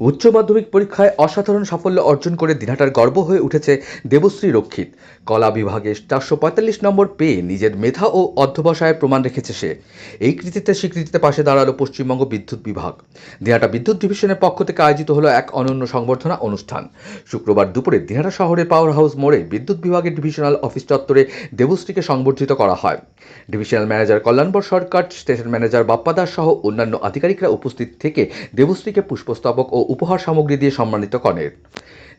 উচ্চ মাধ্যমিক পরীক্ষায় অসাধারণ সাফল্য অর্জন করে দিনহাটার গর্ব হয়ে উঠেছে দেবশ্রী রক্ষিত। কলা বিভাগে চারশো পঁয়তাল্লিশ নম্বর পেয়ে নিজের মেধা ও অধ্যবসায়ের প্রমাণ রেখেছে সে। এই কৃতিত্বের স্বীকৃতিতে পাশে দাঁড়াল পশ্চিমবঙ্গ বিদ্যুৎ বিভাগ। দিনহাটা বিদ্যুৎ ডিভিশনের পক্ষ থেকে আয়োজিত হলো এক অনন্য সংবর্ধনা অনুষ্ঠান। শুক্রবার দুপুরে দিনহাটা শহরের পাওয়ার হাউস মোড়ে বিদ্যুৎ বিভাগের ডিভিশনাল অফিস চত্বরে দেবশ্রীকে সংবর্ধিত করা হয়। Divisional manager Kalyanbar Sarkar, station manager Bappa Das সহ অন্যান্য আধিকারিকরা উপস্থিত থেকে দেবশ্রীকে পুষ্পস্তবক ও উপহার সামগ্রী দিয়ে সম্মানিত করেন।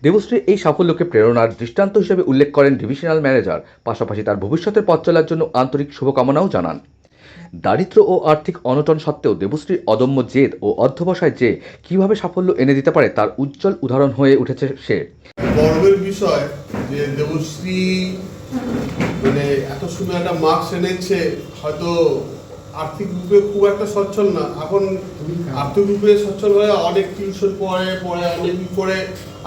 দেবশ্রীর এই সাফল্যকে প্রেরণার দৃষ্টান্ত হিসেবে উল্লেখ করেন ডিভিশনাল ম্যানেজার, পাশাপাশি তার ভবিষ্যতের পথ চলার জন্য আন্তরিক শুভকামনাও জানান। দারিদ্র ও আর্থিক অনটন সত্ত্বেও দেবশ্রীর অদম্য জেদ ও অধ্যবসায় যে কীভাবে সাফল্য এনে দিতে পারে তার উজ্জ্বল উদাহরণ হয়ে উঠেছে সে। গর্বের বিষয় যে দেবশ্রী মানে এত সুন্দর একটা মার্কস এনেছে, হয়তো আর্থিক রূপে খুব একটা সচ্ছল না। এখন আর্থিক রূপে সচ্ছল হয়ে অনেক টিউশন পড়ে পড়ে, অনেক করে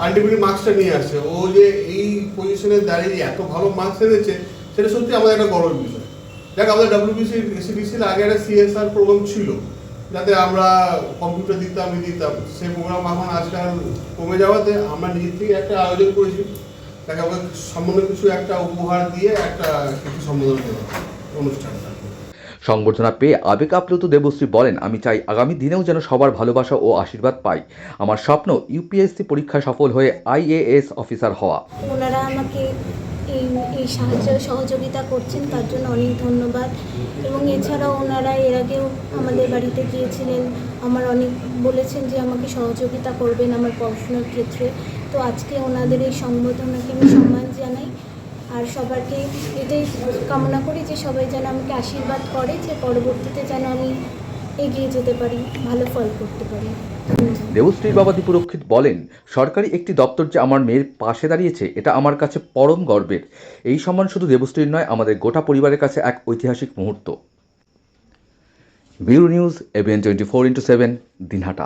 আলটিমেটলি মার্কসটা নিয়ে আসে। ও যে এই পজিশনে দাঁড়িয়ে এত ভালো মার্কস এনেছে, সেটা সত্যি আমাদের একটা গর্বের বিষয়। দেখ, আমাদের ডাব্লিউবিসি এসিডিসির আগে একটা সিএসআর প্রোগ্রাম ছিল, যাতে আমরা কম্পিউটার দিতাম, ই দিতাম। সেই প্রোগ্রাম এখন আজকাল কমে যাওয়াতে আমরা নিজের থেকে একটা আয়োজন করেছি। তাকে আমাকে সামান্য কিছু একটা উপহার দিয়ে একটা কিছু সম্বোধন দেওয়া অনুষ্ঠানটা। সংবর্ধনা পেয়ে আবেগ আপ্লুত দেবশ্রী বলেন, আমি চাই আগামী দিনেও যেন সবার ভালোবাসা ও আশীর্বাদ পাই। আমার স্বপ্ন ইউপিএসসি পরীক্ষায় সফল হয়ে আইএএস অফিসার হওয়া। ওনারা আমাকে এই এই সাহায্য, সহযোগিতা করছেন, তার জন্য অনেক ধন্যবাদ। এবং এছাড়াও ওনারা এর আগেও আমাদের বাড়িতে গিয়েছিলেন। আমার অনেক বলেছেন যে আমাকে সহযোগিতা করবেন আমার পড়াশোনার ক্ষেত্রে। তো আজকে ওনাদের এই সংবর্ধনাকে আমি সম্মান জানাই। আর সবারকে এটাই কামনা করি যে সবাই যেন আমাকে আশীর্বাদ করে যে পরবর্তীতে যেন আমি এগিয়ে যেতে পারি, ভালো ফল করতে পারি। দেবশ্রীর বাবা দীপুরক্ষিত বলেন, সরকারি একটি দপ্তর যে আমার মেয়ের পাশে দাঁড়িয়েছে, এটা আমার কাছে পরম গর্বের। এই সম্মান শুধু দেবশ্রীর নয়, আমাদের গোটা পরিবারের কাছে এক ঐতিহাসিক মুহূর্ত। Bureau news ABN twenty four into seven, Dinhata.